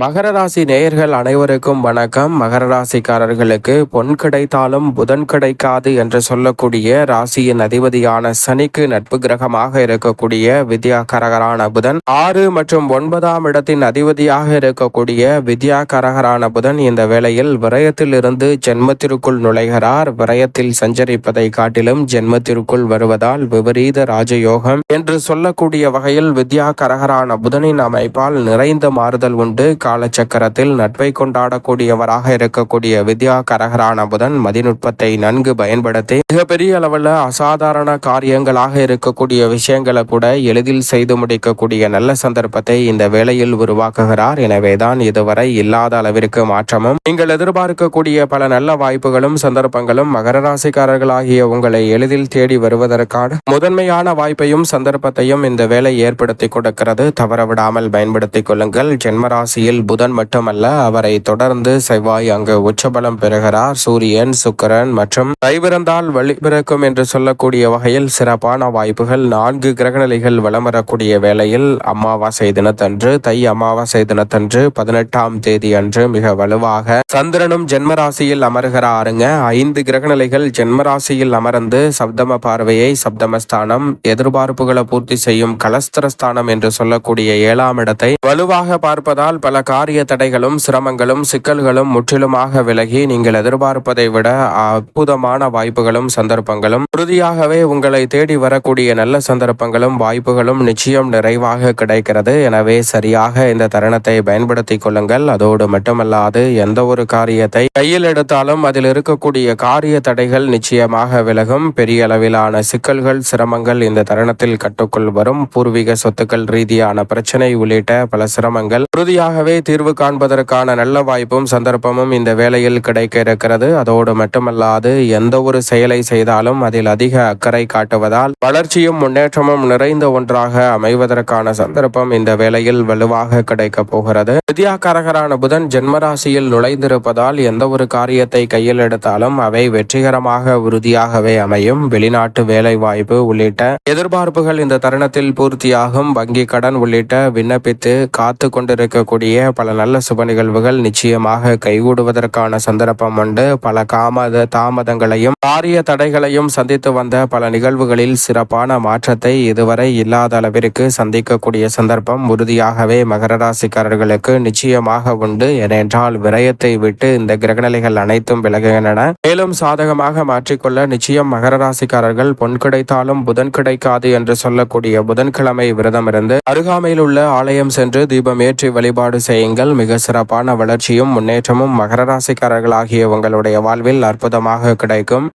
மகர ராசி நேயர்கள் அனைவருக்கும் வணக்கம். மகர ராசிக்காரர்களுக்கு பொன் கிடைத்தாலும் புதன் கிடைக்காது என்று சொல்லக்கூடிய ராசியின் அதிபதியான சனிக்கு நட்பு கிரகமாக இருக்கக்கூடிய வித்யாகரகரான புதன். ஆறு மற்றும் ஒன்பதாம் இடத்தின் அதிபதியாக இருக்கக்கூடிய வித்யாகரகரான புதன் இந்த வேளையில் விரயத்தில் இருந்து ஜென்மத்திற்குள் நுழைகிறார். விரயத்தில் சஞ்சரிப்பதை காட்டிலும் ஜென்மத்திற்குள் வருவதால் விபரீத ராஜயோகம். என்று சொல்லக்கூடிய வகையில் வித்யாகரகரான புதனின் அமைப்பால் நிறைந்த மாறுதல் உண்டு. காலச்சக்கரத்தில் நட்பை கொண்டாடக்கூடியவராக இருக்கக்கூடிய வித்யா கரகரான புதன் மதிநுட்பத்தை நன்கு பயன்படுத்தி மிகப்பெரிய அளவில் அசாதாரண காரியங்களாக இருக்கக்கூடிய விஷயங்களை கூட எளிதில் செய்து முடிக்கக்கூடிய நல்ல சந்தர்ப்பத்தை இந்த வேளையில் உருவாக்குகிறார். எனவேதான் இதுவரை இல்லாத அளவிற்கு மாற்றமும் நீங்கள் எதிர்பார்க்கக்கூடிய பல நல்ல வாய்ப்புகளும் சந்தர்ப்பங்களும் மகர ராசிக்காரர்களாகிய உங்களை எளிதில் தேடி வருவதற்கான முதன்மையான வாய்ப்பையும் சந்தர்ப்பத்தையும் இந்த வேலை ஏற்படுத்தி கொடுக்கிறது. தவறவிடாமல் பயன்படுத்திக் கொள்ளுங்கள். ஜென்மராசியில் புதன் மட்டுமல்ல அவரை தொடர்ந்து செவ்வாய் அங்கு உச்சபலம் பெறுகிறார். சூரியன் சுக்கரன் மற்றும் தைவிறந்தால் வழிபிறக்கும் என்று சொல்லக்கூடிய வகையில் சிறப்பான வாய்ப்புகள். நான்கு கிரகநிலைகள் வலம் வரக்கூடிய வேளையில் அமாவாசை தினத்தன்று தை அமாவாசை தினத்தன்று பதினெட்டாம் தேதி அன்று மிக வலுவாக சந்திரனும் ஜென்மராசியில் அமர்கிறாருங்க. ஐந்து கிரகநிலைகள் ஜென்மராசியில் அமர்ந்து சப்தம பார்வையை சப்தமஸ்தானம் எதிர்பார்ப்புகளை பூர்த்தி செய்யும் கலஸ்திரஸ்தானம் என்று சொல்லக்கூடிய ஏழாம் இடத்தை வலுவாக பார்ப்பதால் பல காரிய தடைகளும் சிரமங்களும் சிக்கல்களும் முற்றிலுமாக விலகி நீங்கள் எதிர்பார்ப்பதை விட அற்புதமான வாய்ப்புகளும் சந்தர்ப்பங்களும் உறுதியாகவே உங்களை தேடி வரக்கூடிய நல்ல சந்தர்ப்பங்களும் வாய்ப்புகளும் நிச்சயம் நிறைவாக கிடைக்கிறது. எனவே சரியாக இந்த தருணத்தை பயன்படுத்திக் கொள்ளுங்கள். அதோடு மட்டுமல்லாது எந்த ஒரு காரியத்தை கையில் எடுத்தாலும் அதில் இருக்கக்கூடிய காரிய தடைகள் நிச்சயமாக விலகும். பெரிய அளவிலான சிக்கல்கள் சிரமங்கள் இந்த தருணத்தில் கட்டுக்குள் வரும். பூர்வீக சொத்துக்கள் ரீதியான பிரச்சனை உள்ளிட்ட பல சிரமங்கள் உறுதியாகவே தீர்வு காண்பதற்கான நல்ல வாய்ப்பும் சந்தர்ப்பமும் இந்த வேளையில் கிடைக்க இருக்கிறது அதோடு மட்டுமல்லாது எந்த ஒரு செயலை செய்தாலும் அதில் அதிக அக்கறை காட்டுவதால் வளர்ச்சியும் முன்னேற்றமும் நிறைந்த ஒன்றாக அமைவதற்கான சந்தர்ப்பம் இந்த வேளையில் வலுவாக கிடைக்க போகிறது. வித்யாகாரகரான புதன் ஜென்மராசியில் நுழைந்திருப்பதால் எந்த ஒரு காரியத்தை கையில் எடுத்தாலும் அவை வெற்றிகரமாக உறுதியாகவே அமையும். வெளிநாட்டு வேலை வாய்ப்பு உள்ளிட்ட எதிர்பார்ப்புகள் இந்த தருணத்தில் பூர்த்தியாகும். வங்கி கடன் உள்ளிட்ட விண்ணப்பித்து காத்து கொண்டிருக்கக்கூடிய பல நல்ல சுப நிகழ்வுகள் நிச்சயமாக கைகூடுவதற்கான சந்தர்ப்பம் உண்டு. பல காமத தாமதங்களையும் பாரிய தடைகளையும் சந்தித்து வந்த பல நிகழ்வுகளில் சிறப்பான மாற்றத்தை இதுவரை இல்லாத அளவிற்கு சந்திக்கக்கூடிய சந்தர்ப்பம் உறுதியாகவே மகர ராசிக்காரர்களுக்கு நிச்சயமாக உண்டு. ஏனென்றால் விரயத்தை விட்டு இந்த கிரகநிலைகள் அனைத்தும் விலகுகின்றன. மேலும் சாதகமாக மாற்றிக்கொள்ள நிச்சயம் மகர ராசிக்காரர்கள் பொன் கிடைத்தாலும் புதன் கிடைக்காது என்று சொல்லக்கூடிய புதன்கிழமை விரதம் இருந்து அருகாமையில் உள்ள ஆலயம் சென்று தீபம் ஏற்றி வழிபாடு செய்ய செய்யுங்கள் மிக சிறப்பான வளர்ச்சியும் முன்னேற்றமும் மகர ராசிக்காரர்களாகிய உங்களுடைய வாழ்வில் அற்புதமாக கிடைக்கும்.